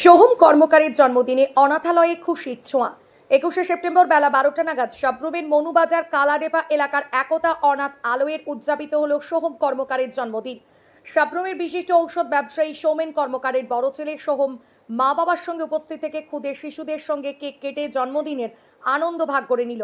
সোহম কর্মকারীর জন্মদিনে অনাথালয়ে খুশির ছোঁয়া। একুশে সেপ্টেম্বর বেলা বারোটা নাগাদ সাব্রুমের মনুবাজার কালাডেপা এলাকার একতা অনাথ আলোয়ের উদযাপিত হল সোহম কর্মকারের জন্মদিন। সাব্রুমের বিশিষ্ট ঔষধ ব্যবসায়ী সৌমেন কর্মকারের বড় ছেলে সোহম মা বাবার সঙ্গে উপস্থিত থেকে খুদে শিশুদের সঙ্গে কেক কেটে জন্মদিনের আনন্দ ভাগ করে নিল।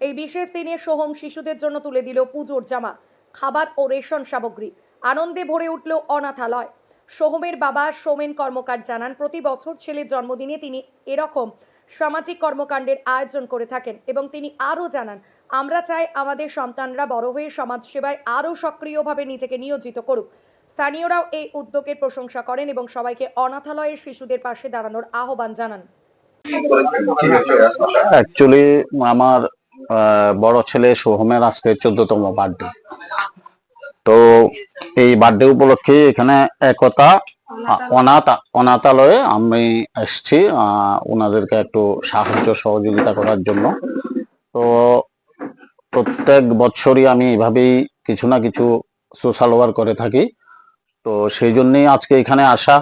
এই বিশেষ দিনে সোহম শিশুদের জন্য তুলে দিল পুজোর জামা, খাবার ও রেশন সামগ্রী। আনন্দে ভরে উঠল অনাথালয়। সোহমের বাবা সোমেন কর্মকার জানান, প্রতি বছর ছেলের জন্মদিনে তিনি এরকম সামাজিক কর্মকাণ্ডের আয়োজন করে থাকেন এবং তিনি আরও জানান, আমরা চাই আমাদের সন্তানরা বড় হয়ে সমাজসেবায় আরও সক্রিয়ভাবে নিজেকে নিয়োজিত করুক। স্থানীয়রাও এই উদ্যোগের প্রশংসা করেন এবং সবাইকে অনাথালয়ের শিশুদের পাশে দাঁড়ানোর আহ্বান জানান। অ্যাকচুয়ালি আমার বড় ছেলে সোহমের আজকে চোদ্দতম বার্থডে এই বার্থডে উপলক্ষে এখানে একতা, অনাথ, অনাথালয়ে আমি এসছি ওনাদেরকে একটু সাহায্য সহযোগিতা করার জন্য। তো প্রত্যেক বছরই আমি এভাবেই কিছু না কিছু সোশ্যাল ওয়ার্ক করে থাকি। তো সেই জন্যই আজকে এখানে আসা।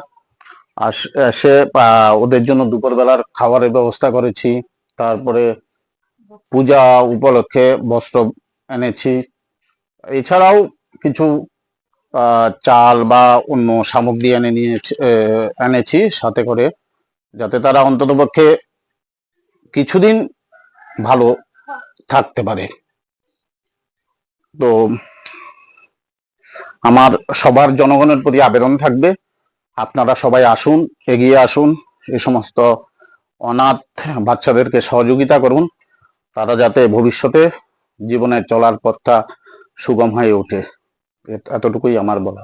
এসে ওদের জন্য দুপুরবেলার খাবারের ব্যবস্থা করেছি। তারপরে পূজা উপলক্ষে বস্ত্র এনেছি। এছাড়াও কিছু চাল বা অন্য সামগ্রী এনে নিয়ে এনেছি সাথে করে, যাতে তারা অন্ততপক্ষে কিছুদিন ভালো থাকতে পারে। তো আমার সবার জনগণের প্রতি আবেদন থাকবে। আপনারা সবাই আসুন, এগিয়ে আসুন এই সমস্ত অনাথ বাচ্চাদেরকে সহযোগিতা করুন। তারা যাতে ভবিষ্যতে জীবনে চলার পথটা সুগম হয়ে ওঠে। এতটুকুই আমার বলা